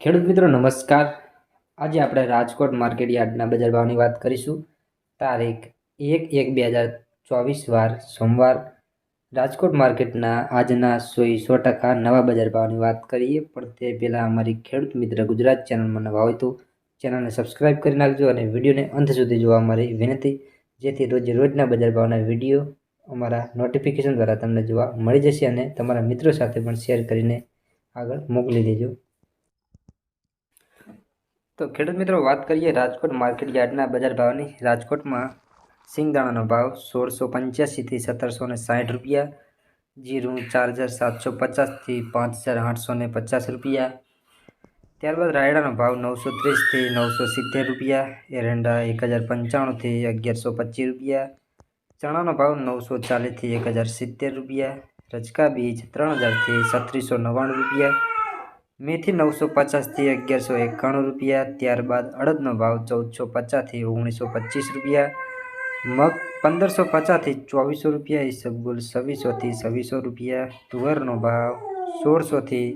ખેડૂત મિત્રો, નમસ્કાર. આજે આપણે રાજકોટ માર્કેટ યાર્ડના બજાર ભાવની વાત કરીશું. તારીખ એક એક બે હજાર ચોવીસ વાર સોમવાર. રાજકોટ માર્કેટના આજના સોય સો ટકા નવા બજાર ભાવની વાત કરીએ, પણ તે પહેલાં અમારી ખેડૂત મિત્ર ગુજરાત ચેનલમાં નવા હોય તો ચેનલને સબસ્ક્રાઈબ કરી નાખજો અને વિડીયોને અંત સુધી જોવા અમારી વિનંતી. જેથી રોજ રોજના બજાર ભાવના વીડિયો અમારા નોટિફિકેશન દ્વારા તમને જોવા મળી જશે અને તમારા મિત્રો સાથે પણ શેર કરીને આગળ મોકલી દેજો. તો ખેડૂત મિત્રો, વાત કરીએ રાજકોટ માર્કેટ યાર્ડના બજાર ભાવની. રાજકોટમાં સિંગદાણાનો ભાવ સોળસો પંચ્યાસીથી સત્તરસો ને સાઠ રૂપિયા, જીરું ચાર હજાર સાતસો પચાસથી પાંચ હજાર આઠસો ને પચાસ રૂપિયા, ત્યારબાદ રાયડાનો ભાવ નવસો ત્રીસથી નવસો સિત્તેર રૂપિયા, એરંડા એક હજાર પંચાણુંથી અગિયારસો પચીસ રૂપિયા, ચણાનો ભાવ નવસો ચાલીસથી એક હજાર સિત્તેર રૂપિયા રચકા બીજ ત્રણ હજારથી છત્રીસો નવ્વાણું રૂપિયા મેથી નવસો પચાસથી અગિયારસો એકાણું રૂપિયા, ત્યારબાદ અડદનો ભાવ ચૌદસો પચાસથી ઓગણીસો પચીસ રૂપિયા, મગ પંદરસો પચાસથી ચોવીસો રૂપિયા ઈસબગુલ છવ્વીસોથી છવ્વીસો રૂપિયા, તુવરનો ભાવ સોળસોથી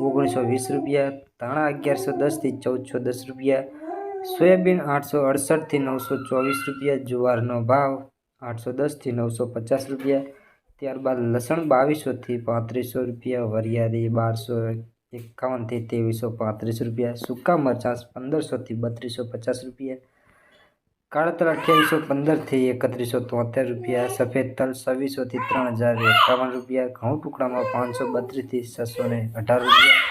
ઓગણીસો વીસ રૂપિયા, ધાણા અગિયારસો દસથી ચૌદસો દસ રૂપિયા, સોયાબીન આઠસો અડસઠથી નવસો ચોવીસ રૂપિયા, જુવારનો ભાવ આઠસો દસથી નવસો પચાસ રૂપિયા, ત્યારબાદ લસણ બાવીસોથી પાંત્રીસો રૂપિયા, વરિયાળી બારસો એકાવનથી ત્રેવીસો પાંત્રીસ રૂપિયા. સૂકા મરચાં પંદરસોથી બત્રીસો પચાસ રૂપિયા. કાળા તલ અઠ્યાવીસો પંદરથી એકત્રીસો તોતેર રૂપિયા. સફેદ તલ છવ્વીસોથી ત્રણ હજાર એકાવન રૂપિયા. ઘઉં ટુકડામાં પાંચસો બત્રીસથી છસો ને અઢાર રૂપિયા.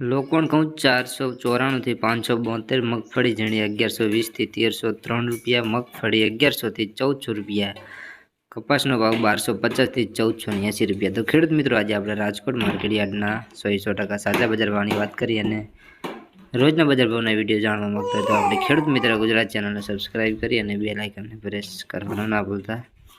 લોકોણ ઘઉં ચારસો ચોરાણુંથી પાંચસો બોતેર. મગફળી ઝીણી અગિયારસો વીસથી તેરસો ત્રણ રૂપિયા. મગફળી અગિયારસોથી ચૌદસો રૂપિયા. કપાસનો ભાવ બારસો પચાસથી ચૌદસો એંસી રૂપિયા. તો ખેડૂત મિત્રો, આજે આપણે રાજકોટ માર્કેટ યાર્ડના સો સો ટકા સાચા બજાર ભાવની વાત કરી અને રોજના બજાર ભાવના વીડિયો જાણવા માગતા તો આપણે ખેડૂત મિત્ર ગુજરાત ચેનલને સબસ્ક્રાઈબ કરી અને બે લાઇકનને પ્રેસ કરવાનું ના ભૂલતા.